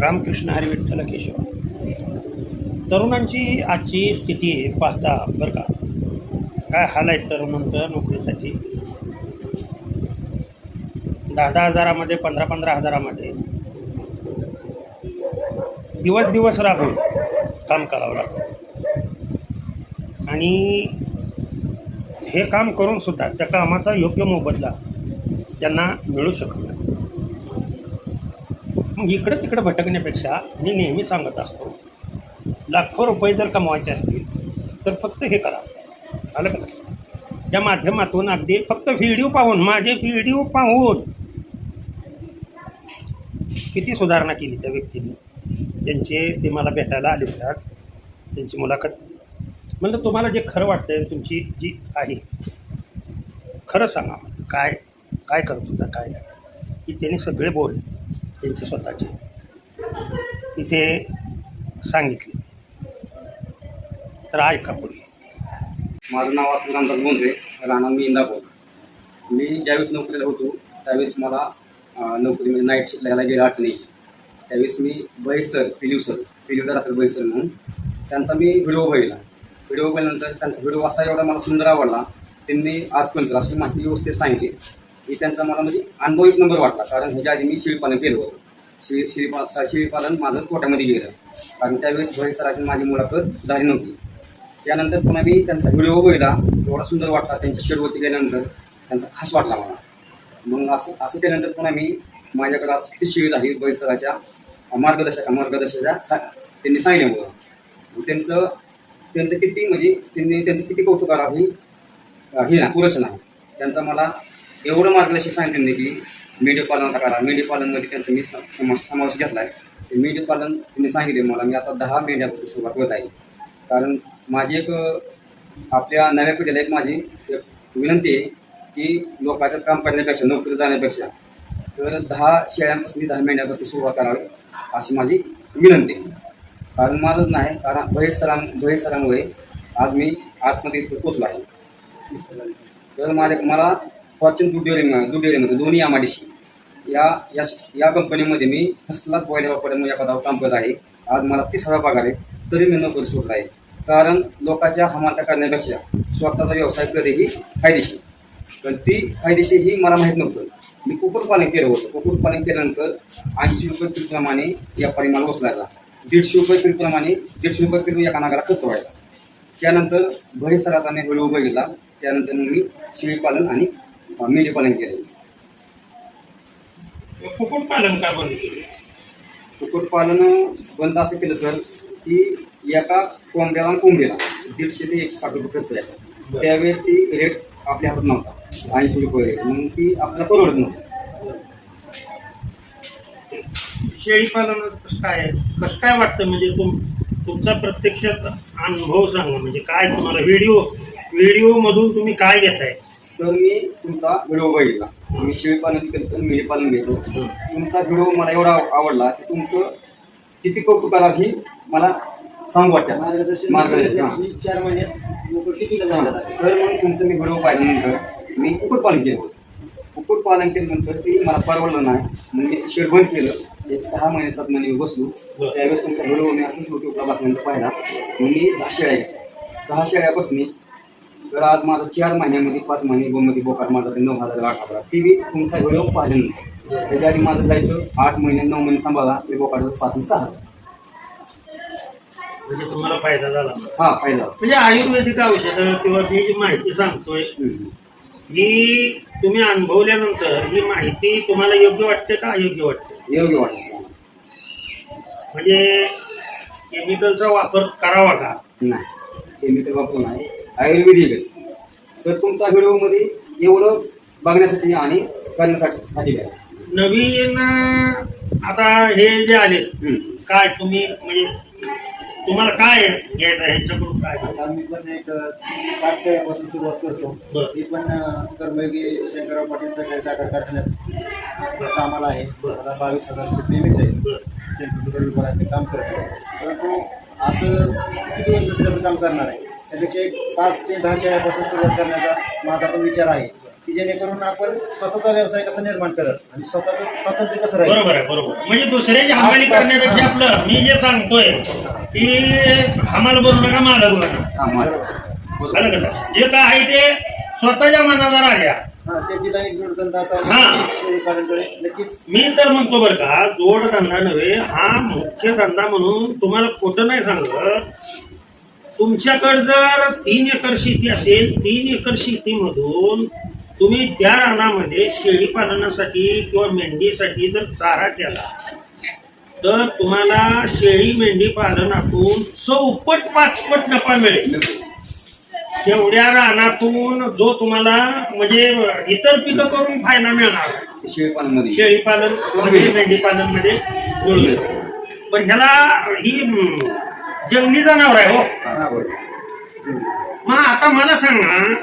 रामकृष्ण हरी विठ्ठल केशव. तरुणांची आजची स्थिती पाहता बरं का. काय हाल आहेत तरुणांचं नोकरीसाठी? दहा दहा हजारामध्ये पंधरा पंधरा हजारामध्ये. दिवस दिवस राबून काम करावं लागतं. आणि हे काम करून सुद्धा त्या कामाचा योग्य मोबदला त्यांना मिळू शकत मग इकडं तिकडं भटकण्यापेक्षा मी नेहमी सांगत असतो लाखो रुपये जर कमवायचे असतील तर फक्त हे करा. आलं का त्या माध्यमातून अगदी फक्त व्हिडिओ पाहून माझे व्हिडिओ पाहून किती सुधारणा केली त्या व्यक्तीने त्यांचे ते मला भेटायला आले होत्या त्यांची मुलाखत. म्हणलं तुम्हाला जे खरं वाटतं तुमची जी आहे खरं सांगा. काय काय करत होता काय की त्याने सगळे बोल त्यांचे स्वतःचे. तिथे सांगितले. तर ऐका पुढे. माझं नाव अतुल रामदास बोंद्रे राहणार मी इंदापूर. मी ज्यावेळेस नोकरीला होतो त्यावेळेस मला नोकरी म्हणजे नाईट शिकलायला लागायला गेली त्यावेळेस मी बैसर पिल्यू सर फिलिवला राहतात बैसर म्हणून त्यांचा मी व्हिडिओ बघितला. व्हिडिओ बघितल्यानंतर त्यांचा व्हिडिओ असा एवढा मला सुंदर आवडला त्यांनी आजपर्यंत अशी माहिती व्यवस्थित सांगितली. हे त्यांचा मला म्हणजे अनुभव एक नंबर वाटला. कारण ह्याच्या आधी मी शेळीपालन केलं होतं. शेळी शेळीपा शेळीपालन माझं कोट्यामध्ये गेलं. कारण त्यावेळेस भयसराची माझी मुलाखत झाली नव्हती. त्यानंतर पुन्हा मी त्यांचा व्हिडिओ बघितला. एवढा सुंदर वाटला. त्यांच्या शेडवरती गेल्यानंतर त्यांचा खास वाटला मला. मग असं असं केल्यानंतर पुन्हा मी माझ्याकडे असं किती शिळी झाली बैसराच्या मार्गदर्शका मार्गदर्शकाच्या त्यांनी सांगितलं त्यांचं त्यांचं किती म्हणजे त्यांनी त्यांचं किती कौतुक करावं ही हे ना पुरेसं नाही. त्यांचा मला एवढं मार्गदर्शक सांगितलं त्यांनी की मेंढीपालन आता करा मेंढीपालनमध्ये त्यांचा मी सम- समावेश समावेश घेतला आहे ते मेंढीपालन त्यांनी सांगितले मला मी आता दहा मेंढ्यापासून सुरुवात होत आहे. कारण माझी एक आपल्या नव्या पिढीला एक माझी एक विनंती आहे की लोकांच्यात काम करण्यापेक्षा नोकरी जाण्यापेक्षा तर दहा शेळ्यांपासून दहा मेंढ्यापासून सुरुवात करावी अशी माझी विनंती आहे. कारण माझंच नाही कारण बहेश बहिस्तरामुळे आज मी आजमध्ये पोचलो आहे. तर माझ्या मला फॉर्च्युन दूध डेअरी दूध डेअरीमध्ये दोन्ही एम या या या कंपनीमध्ये मी फर्स्ट क्लास बॉयला वापरण्यामुळे या पदावर काम करत आहे. आज मला तीस हजार पगार आहे तरी मी नोकरी सोडला आहे. कारण लोकांच्या हमालता करण्यापेक्षा स्वतःचा व्यवसाय कधीही फायदेशीर. पण ती फायदेशीर ही मला माहीत नव्हतं. मी कुक्कुटपालन केलं होतं. कुक्कुटपालन केल्यानंतर ऐंशी रुपये किलोप्रमाणे व्यापारी मला वसलायचा. दीडशे रुपये किलोप्रमाणे दीडशे रुपये किलो एका नागाला खर्च व्हायचा. त्यानंतर भरीसराचा मी हळू उभं गेला त्यानंतर मी शेळीपालन आणि मेंढीपालन केलं. कुक्कुटपालन का बंद केले? कुक्कुटपालन बंद असं केलं सर की एका कोंबड्याला आणि कोंबडीला दीडशे ते एकशे साठ रुपये खर्च यायचा. त्यावेळेस ती रेट आपल्या हातात नव्हता. ऐंशी रुपये rate. मग ती आपल्याला परवडत नव्हती. शेळीपालन कसं काय कसं काय वाटतं? म्हणजे तुम तुमचा प्रत्यक्षात अनुभव सांगा. म्हणजे काय तुम्हाला? व्हिडिओ व्हिडिओमधून तुम्ही काय घेताय? सर मी तुमचा व्हिडिओ बघितला. मी शेळीपालन केलं तर मेंढीपालन घ्यायचं तुमचा व्हिडिओ मला एवढा आवडला की तुमचं किती कौतुक करावं ही मला सांगू वाटतं. मार्गदर्शन चार महिन्यात सर मग तुमचं मी व्हिडिओ पाहिल्यानंतर मी कुक्कुटपालन केलं. कुक्कुटपालन केल्यानंतर ते मला परवडलं नाही. मग मी शेड बंद केलं. एक सहा महिने सात महिने मी बसलो. त्यावेळेस तुमचा व्हिडिओ मी असंच युट्यूबला बसल्यानंतर पाहिला. मग मी दहा शेळ्या दहा शेळ्यापासून तर आज माझा चार महिन्यामध्ये पाच महिने गोमध्ये बोकार माझा नऊ हजार आठ हजार. टी व्ही तुमचा व्हिडिओ पाहिल्यानंतर त्याच्या आधी माझं जायचं आठ महिने नऊ महिने सांभाळा ते बोकार पाच सहा. म्हणजे तुम्हाला फायदा झाला. हा फायदा म्हणजे आयुर्वेदिक औषधं किंवा ही जी माहिती सांगतोय. ही तुम्ही अनुभवल्यानंतर ही माहिती तुम्हाला योग्य वाटते का अयोग्य वाटते? योग्य वाटतं. म्हणजे केमिकलचा वापर करावा का? नाही. केमिकल वापरून नाही आयुर्वेदिकच सर तुमचा व्हिडिओमध्ये एवढं बघण्यासाठी आणि करण्यासाठी साठी काय नवीन आता हे जे आले. काय तुम्ही म्हणजे तुम्हाला काय घ्यायचं आहे? ह्याच्याकडून काय? आता मी पण एक पाच शेळ्यापासून सुरुवात करतो. बरं. मी पण कर्मयोगी शंकरराव पाटील सहकारी साखर कारखान्यात कामाला आहे. मला बावीस हजार रुपये पेमेंट आहे. बरं. शेतकरी विभागात मी काम करतो परंतु असं किती दुसऱ्याचं काम करणार आहे? त्यापेक्षा एक पाच ते दहा शेळ्यापासून सुरुवात करण्याचा माझा पण विचार आहे की जेणेकरून आपण स्वतःचा व्यवसाय कसा निर्माण करत आणि स्वतःचं स्वतःचं कसं राहील. बरोबर आहे बरोबर. म्हणजे दुसऱ्याची हमाली करण्यापेक्षा आपलं मी जे सांगतोय की हमाल बोलू नका मला बोलू नका. आलं का? जे काय आहे ते स्वतःच्या मनाचा राजा हा शेतीला एक जोडधंदा असा हा. शेळीपालनकडे नक्कीच. मी तर म्हणतो बरं का जोडधंदा नव्हे हा मुख्य धंदा म्हणून तुम्हाला खोटं नाही सांगत. तुमच्याकडे जर तीन एकर शेती असेल तीन एकर शेतीमधून तुम्ही त्या रानामध्ये शेळी पालनासाठी किंवा मेंढीसाठी जर चारा केला तर तुम्हाला शेळी मेंढी पालनातून चौपट पाचपट नफा मिळेल. तेवढ्या रानातून जो तुम्हाला म्हणजे इतर पिकं करून फायदा मिळणार. शेळीपालनमध्ये शेळी पालनमध्ये मेंढी पालनमध्ये पण ह्याला ही जंगली जनावर आहे हो. मग आता मला सांगा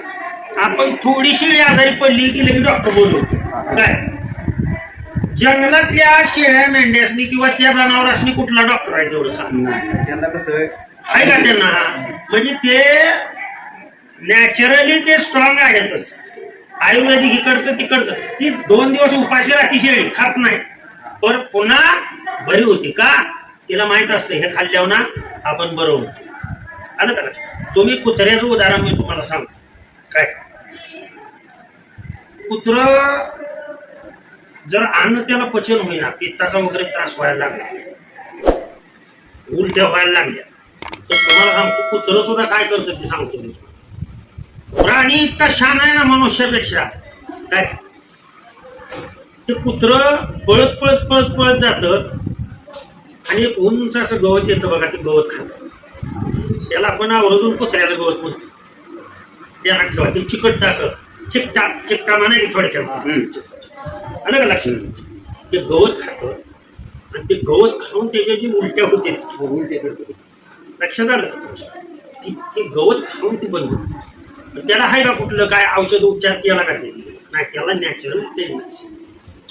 आपण थोडी शेळी आजारी पडली की लगेच डॉक्टर बोलू काय? जंगलातल्या शेळ्या मेंढ्यासनी किंवा त्या जनावरांनी कुठला डॉक्टर आहे तेवढं सांग. त्यांना कसं आहे? का त्यांना? म्हणजे ते नॅचरली ते स्ट्रॉंग आहेतच. आयुर्वेदिक इकडचं तिकडचं. ती दोन दिवस उपाशी राहती शेळी खात नाही. पण पुन्हा बरी होती का? तिला माहीत असतं हे खाल्ल्यावर ना आपण बरं होतो आलं का तुम्ही कुत्र्याचं उदाहरण मी तुम्हाला सांगतो. काय? कुत्र जर अन्न त्याला पचन होईना पित्ताचा वगैरे त्रास व्हायला लागला उलट्या व्हायला लागल्या तर तुम्हाला सांगतो कुत्र सुद्धा काय करतं ते सांगतो मी प्राणी इतका शान आहे ना मनुष्यापेक्षा. काय? ते कुत्र पळत पळत पळत पळत जातं आणि एक उंच असं गवत येतं बघा ते गवत खात. त्याला आपण आवर्जून कुत्र्याचं गवत म्हणतो. त्याला ठेवा ते चिकट असं. चिकटा चिकटा म्हणा की थोडक्यात. आलं का लक्षात? ते गवत खातं आणि ते गवत खाऊन त्याच्या जी उलट्या होते उलटे करतो लक्षात आलं? ती ते गवत खाऊन ती. पण त्याला आहे का कुठलं? काय औषध उपचार केला का ते? नाही त्याला नॅचरल ते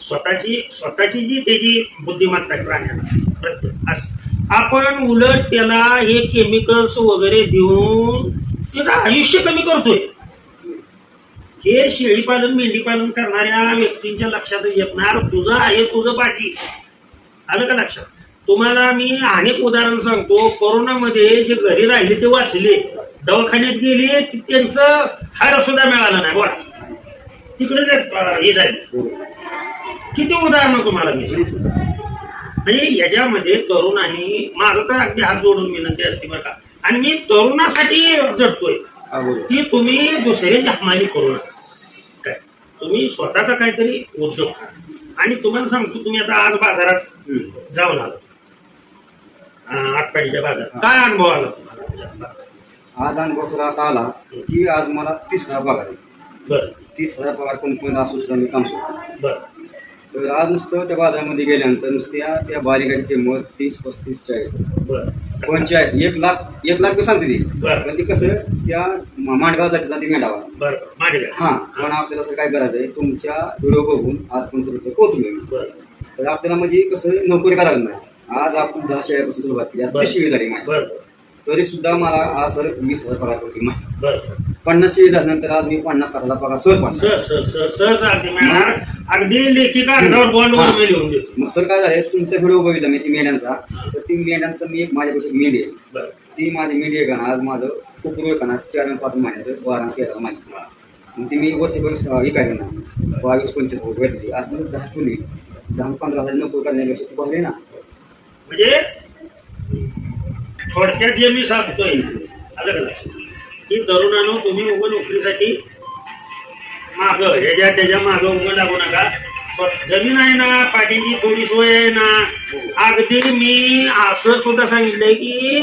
स्वतःची स्वतःची जी त्याची बुद्धिमत्ता आहे प्राण्याला प्रत्येक असं. आपण उलट त्याला हे केमिकल्स वगैरे देऊन त्याचं आयुष्य कमी करतोय. हे शेळीपालन मेंढीपालन करणाऱ्या व्यक्तींच्या लक्षातच येणार तुझं आहे तुझं पाठी आलं का लक्षात? तुम्हाला मी अनेक उदाहरण सांगतो. कोरोनामध्ये जे घरी राहिले ते वाचले. दवाखान्यात गेले त्यांचं हाड सुद्धा मिळालं नाही. बोला. तिकडेच हे झाले. किती उदाहरणं तुम्हाला मी म्हणजे याच्यामध्ये तरुण आहे माझं तर अगदी हात जोडून विनंती असते बरं का. आणि मी तरुणासाठी बरोबर. की तुम्ही दुसऱ्याची हमाली करू नका. काय? तुम्ही स्वतःचा काहीतरी उद्योग करा. आणि तुम्हाला सांगतो तुम्ही आता आज बाजारात. जाऊन आलो अं, आटपाडीच्या बाजारात. काय अनुभव आला तुम्हाला आज अनुभव सुद्धा असा आला की आज मला तीस हजार पगार बर. तीस हजार पगार कंपनीत असू सुद्धा मी काम सोडतो. बर. तर आज नुसतं त्या बाजारामध्ये गेल्यानंतर नुसत्या त्या बालिकाची किंमत तीस पस्तीस चाळीस. बर. पंचेचाळीस. एक लाख एक लाख सांगते ती. बरं. पण ती कसं त्या मांडगाव जाती जाती मेंढावा बर. हा. पण आपल्याला असं काय करायचं आहे तुमच्या व्हिडिओ बघून आज पण तुमचं पोहोचलो बर. तर आपल्याला म्हणजे कसं नोकरी करायला नाही आज आपण दहा शेळ्यापासून सुरुवात केली. आज बरं. तीस शेळी झाली माझी बर. तरी सुद्धा मला आज सर वीस हजार पगार पडली नाही बर पन्नास शेळी झाल्यानंतर आज मी पन्नास साठ हजार पगार सहज पाडणार. सहज सहज सहज सहज अगदी मिळणार. अगदी लेखी कागदावर बॉन्डवर मी लिहून देतो. मग सर काय झालं तुमचा व्हिडिओ बघितला मी ती मेंढ्यांचा. तर ती मेंढ्यांचा मी एक माझ्यापेक्षा एक मेंढी आहे. बर. ती माझी मेंढी आहे का ना आज माझं कुकुरू आहे का ना चार आणि पाच महिन्याचं बारा तेरा महिने मग ती मी वर्ष वर्ष विकायचं ना बावीस पंचवीस रुपये भेटली. असं दहा ठेवली दहा पंधरा हजार नोकरी करण्यापेक्षा तू बघले ना. म्हणजे? थोडक्यात जे मी सांगतोय आलं का की तरुणांनो तुम्ही उभं नोकरीसाठी माग ह्याच्या त्याच्या मागं उभं लागू नका. स्व- जमीन आहे ना पाठीची थोडी सोय आहे ना. अगदी मी असं सुद्धा सांगितलंय की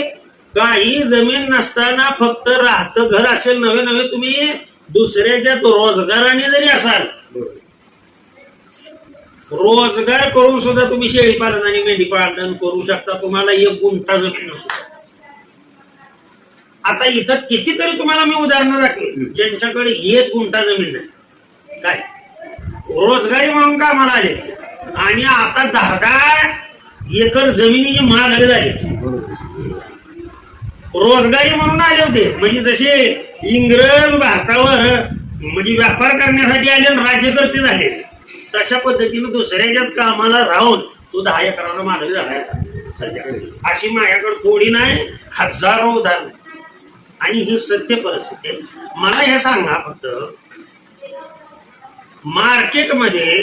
काही जमीन नसताना फक्त राहतं घर असेल नवे नवे तुम्ही दुसऱ्याच्या रोजगाराने जरी असाल रोजगार करून सुद्धा तुम्ही शेळी पालन आणि मेंढी पालन करू शकता. तुम्हाला एक गुंठा जमीन नसू आता इथं कितीतरी तुम्हाला मी उदाहरणं दाखली ज्यांच्याकडे एक गुंठा जमीन नाही. काय? रोजगारी म्हणून कामाला आले. आणि आता दहा दहा एकर जमिनीची मालक झाले. रोजगारी म्हणून आले होते. म्हणजे जसे इंग्रज भारतावर म्हणजे व्यापार करण्यासाठी आले राज्यकर्ते झाले. तशा पद्धतीनं दुसऱ्याच्यात कामाला राहून तो दहा एकराला मालक झाला. सध्या. अशी माझ्याकडे थोडी नाही हजारो उदाहरण. आणि ही सत्य परिस्थिती आहे. मला हे सांगा फक्त. मार्केटमध्ये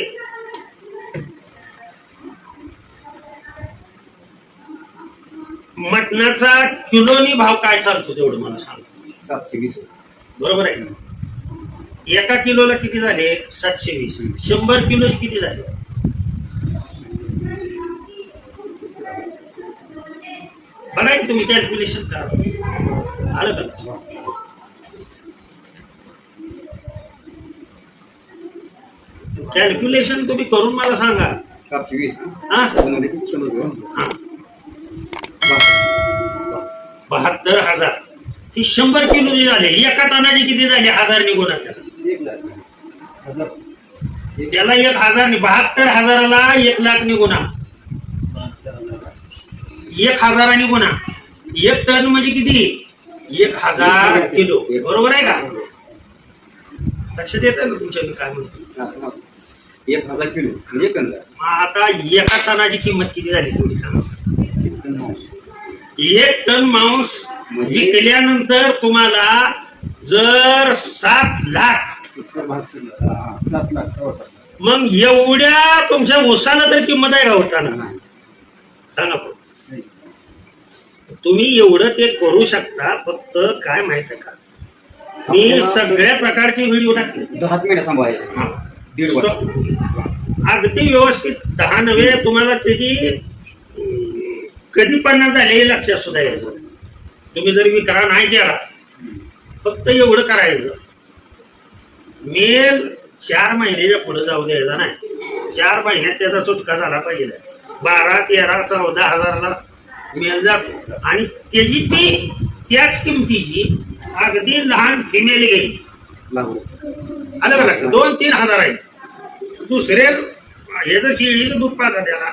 मटणाचा किलोनी भाव काय चालतो तेवढं मला सांगा. सातशे वीस बरोबर आहे. ना एका किलोला किती झाले? सातशे वीस. शंभर किलो किती झाले? बघा तुम्ही कॅल्क्युलेशन करा. आलं का कॅल्क्युलेशन तुम्ही करून मला सांगा. सातशे वीस. हा? हा. बहात्तर. हजार. ही शंभर किलो जी झाले एका टनाची किती झाली? हजार निघून त्याला एक हजार हजार बहात्तर हजाराला एक लाख हजार. एक हजाराने गुन्हा एक टन म्हणजे किती? एक हजार किलो. बरोबर आहे का? लक्षात येतं ना तुमच्या मी काय म्हणतो. एक हजार किलो. म्हणजे मग आता एका टनाची किंमत किती झाली तेवढी सांगा. एक टन मांस. मांस विकल्यानंतर तुम्हाला जर सात लाख. हा, हा. सात लाख सव्वा सात लाख. मग एवढ्या तुमच्या ओसाला तर किंमत आहे का होताना सांगा पण. तुम्ही एवढं ते करू शकता फक्त काय माहीत आहे का? मी सगळ्या प्रकारचे व्हिडिओ टाकले. दहाच महिने सांभाळायचे हा. दीड वर्ष. अगदी व्यवस्थित. दहा नव्हे तुम्हाला त्याची कधी पन्नास झाले हे लक्षात सुद्धा यायचं. तुम्ही जर विक्रा नाही केला फक्त एवढं करायचं. मेल चार महिन्याच्या पुढे जाऊ द्यायचा नाही. चार महिन्यात त्याचा सुटका झाला पाहिजे. बारा तेरा चौदा हजारला मेल जातो आणि त्याची ती त्याच किमतीची अगदी लहान फिमेल घेईल लागू आलं का लक्षात? दोन तीन हजार आहे दुसरे याचं शेळीचं दूध पाजा त्याला.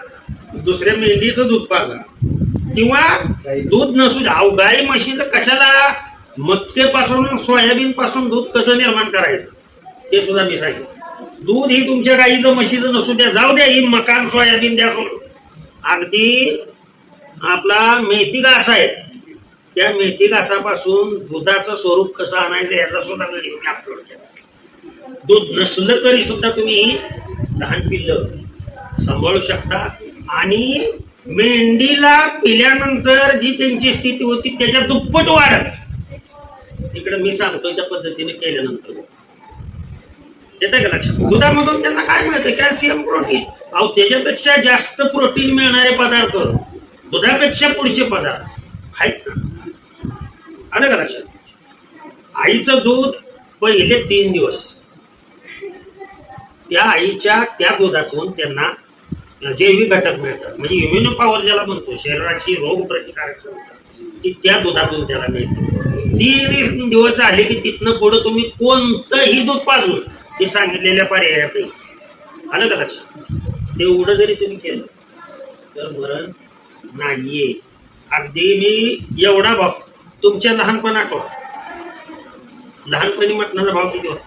दुसऱ्या मेंढीचं दूध पाजा. किंवा दूध नसू द्या. अहो गाई म्हशीचं कशाला मक्केपासून सोयाबीन पासून दूध कसं निर्माण करायचं? ते सुद्धा मी सांगेन दूध ही तुमच्या गाईचं म्हशीचं नसू द्या. जाऊ द्या ही मकान सोयाबीन द्या. अगदी आपला मेथी घास आहे. त्या मेथी घासापासून दुधाचं स्वरूप कसं आणायचं याचा सुद्धा व्हिडिओ मी अपलोड केला. दूध नसलं तरी सुद्धा तुम्ही लहान पिल्लं सांभाळू शकता. आणि मेंढीला पिल्यानंतर जी त्यांची स्थिती होती त्याच्या दुप्पट वाढत. इकडे मी सांगतो त्या पद्धतीने केल्यानंतर. येतं का लक्षात? दुधामधून त्यांना काय मिळतं? Calcium protein. अहो त्याच्यापेक्षा जास्त प्रोटीन मिळणारे पदार्थ दुधापेक्षा पुढचे पदार्थ. आहेत ना आलं का लक्षात? आईचं दूध पहिले तीन दिवस. त्या आईच्या त्या दुधातून त्यांना जैविक घटक मिळतात. म्हणजे इम्युनो पॉवर ज्याला म्हणतो शरीराची रोग प्रतिकारक क्षमता ती त्या दुधातून त्याला मिळते. तीन दिवस आले की तिथनं पुढं तुम्ही कोणतंही दूध पाजून ते सांगितलेल्या पर्यायापैकी आलं का लक्षात? तेवढं जरी तुम्ही केलं तर मरण नाहीये. अगदी मी एवढा भाव तुमच्या लहानपण आठवा लहानपणी मटणाचा भाव किती होता?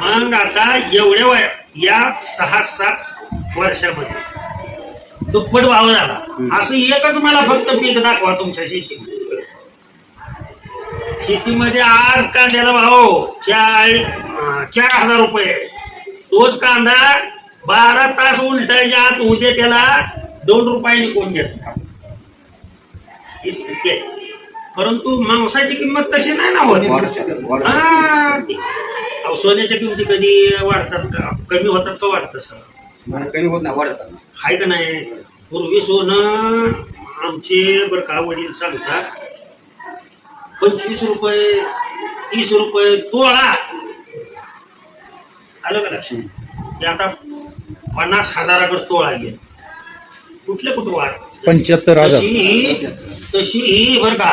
मग आता एवढ्या वया या सहा सात वर्षामध्ये. दुप्पट भाव झाला असं एकच मला फक्त पीक दाखवा तुमच्या शेतीमध्ये. शेतीमध्ये आज कांद्याला भाव चार चार हजार रुपये. तोच कांदा बारा तास उलटायच्या आत उद्या त्याला दोन रुपयाने कोण घेत ही स्थिती आहे परंतु मांसाची किंमत तशी नाही ना होत. हा, ती- सोन्याच्या किमती कधी वाढतात का? कमी होतात का वाढतात सर? कमी होत नाही वाढत चाललं. आहे का नाही? पूर्वी सोनं आमचे बरं का वडील सांगतात पंचवीस रुपये तीस रुपये तोळा. आलं का लक्षात? ते आता पन्नास हजाराकडे तोळा गेला. कुठले कुठं वाढ? पंच्याहत्तर हजार. तशी ही तशी ही बरं का.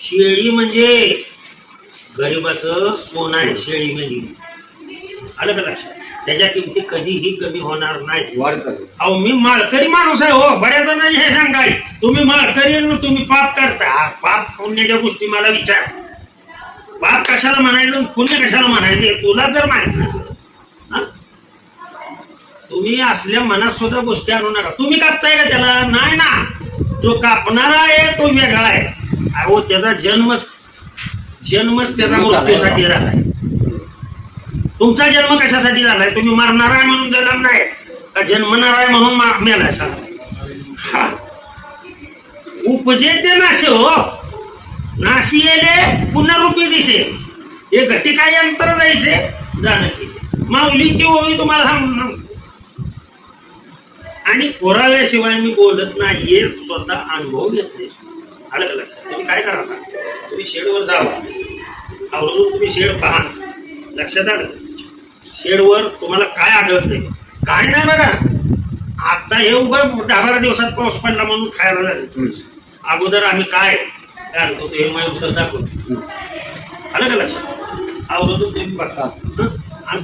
शेळी म्हणजे गरिबाचं सोनं आहे शेळी म्हणजे. आलं का लक्षात? त्याच्या किमती कधीही कमी होणार नाही चाललं. अहो मी माळकरी माणूस आहे हो. बऱ्याच जणांनी हे सांगाय तुम्ही माळकरी आणि तुम्ही पाप करता. हा पाप पुण्याच्या गोष्टी मला विचार. बाप कशाला म्हणायचं? पुण्य कशाला म्हणायचे? तुला जर माहीत नसेल. हा? तुम्ही असल्या मनात सुद्धा गोष्टी आणू नका. तुम्ही कापताय का त्याला? नाही ना. जो कापणारा आहे तो वेगळा आहे. अहो त्याचा जन्मच जन्मच त्याचा मृत्यूसाठी झालाय. तुमचा जन्म कशासाठी झालाय? तुम्ही मरणार आहे म्हणून जन्म नाही. का जन्मणार आहे म्हणून मेलाय सांगा. हा. उपजे ते नाशे हो. नाशी येले पुनरुपी दिसे हे घटिका यंत्र जायचे. जाणं केले माऊलीची ओळी तुम्हाला सांगतो. आणि पुराव्याशिवाय मी बोलत नाही हे स्वतः अनुभव घेतले. आलं का लक्षात? तुम्ही काय करा तुम्ही शेडवर जावा अवलंबून तुम्ही शेड पहा. लक्षात आलं? शेडवर तुम्हाला काय आढळते काय नाही बघा. आता हे उभं दहा बारा दिवसात पाऊस पडला म्हणून खायला झाले थोडंसं. अगोदर आम्ही काय घालतो ते मयूर सर दाखवतो आलं का लक्षात? अवलंबून तुम्ही बघता आणि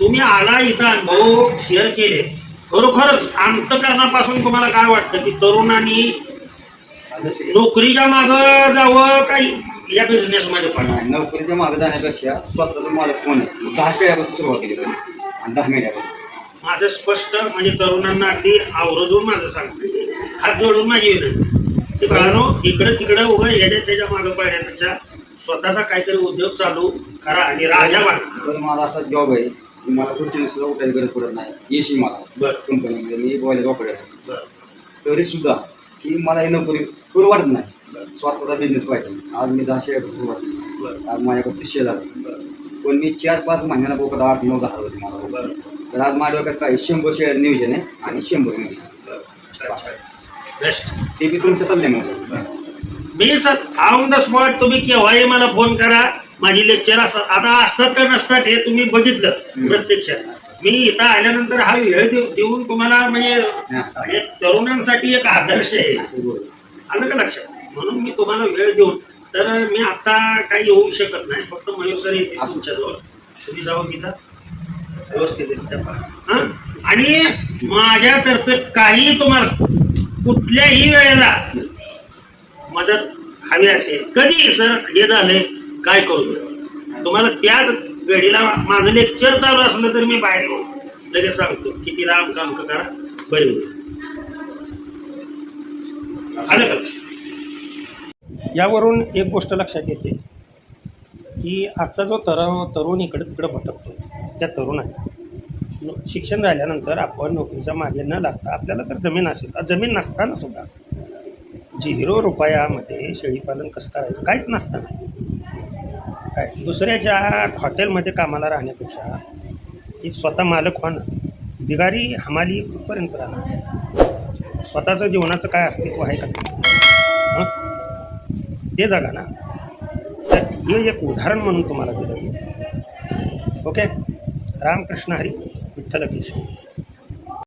तुम्ही आला इथं अनुभव शेअर केले. खरोखरच अंतकरणापासून तुम्हाला काय वाटतं की तरुणांनी नोकरीच्या मागं जावं काही या बिझनेस मध्ये पण नोकरीच्या मागे जाण्यापेक्षा स्वतःचा मालक कोण आहे? दहा शेळ्यापासून सुरुवात केली पाहिजे आणि दहा महिन्यापासून. माझं स्पष्ट म्हणजे तरुणांना अगदी आवर्जून माझं सांगतो. हात जोडून माझी विनंती. की बाळांनो इकडं तिकडं उभं येण्या त्याच्या मागं पडण्यापेक्षा स्वतःचा काहीतरी उद्योग चालू करा आणि राजा बना तर माझा असा जॉब आहे मला खुर्चीने सुद्धा उठायची गरज पडत नाही. येशी मला. बरं. कंपनीमध्ये मी बॉयलर बरं. तरी सुद्धा की मला ही नोकरी करू वाटत नाही. स्वतःचा बिझनेस पाहिजे. आज मी दहा शेळ्यापासून सुरुवात आज माझ्याकडे तीसशे झाले बरं. पण मी चार पाच महिन्याला बोकड आठ नऊ दहा होते मला. तर आज माझ्या डोक्यात काय? शंभर शेअर नियोजन आहे आणि शंभर नियोजन बेस्ट ते बी तुमच्या सल्ल्यानुसार मी सर ऑन द स्पॉट तुम्ही केव्हाही मला फोन करा. माझी लेक्चर असतात आता असतात का नसतात हे तुम्ही बघितलं प्रत्यक्षात. मी इथं आल्यानंतर हा वेळ देऊ- देऊन तुम्हाला म्हणजे तरुणांसाठी एक आदर्श आहे. आलं का लक्षात? म्हणून मी तुम्हाला वेळ देऊन तर मी आता काही येऊ शकत नाही फक्त मयूर सर येते तुमच्याजवळ. तुम्ही जाऊन तिथं व्यवस्थित? आणि माझ्यातर्फे काही तुम्हाला कुठल्याही वेळेला मदत हवी असेल. कधी सर? हे झालंय. काय करू? तुम्हाला त्याच वेळेला माझं लेक्चर चालू असलं तर मी बाहेर येऊ लगेच सांगतो किती राम काम करा बरे आलं यावरून एक गोष्ट लक्षात येते की आजचा जो तरुण तरुण इकडं तिकडं भटकतो त्या तरुणाने. शिक्षण झाल्यानंतर आपण नोकरीच्या मागे न लागता आपल्याला तर जमीन असेल. जमीन नसताना सुद्धा. झिरो रुपयामध्ये शेळीपालन कसं करायचं? काहीच नसताना काय? दुसऱ्याच्या हॉटेलमध्ये कामाला राहण्यापेक्षा ही स्वतः मालक होणं बिगारी हमाली कुठपर्यंत राहणार. स्वतःचं जीवनाचं काय अस्तित्व आहे का? ते जगा ना. तर हे एक उदाहरण म्हणून तुम्हाला दिलं मी ओके? रामकृष्ण हरी विठ्ठल केशव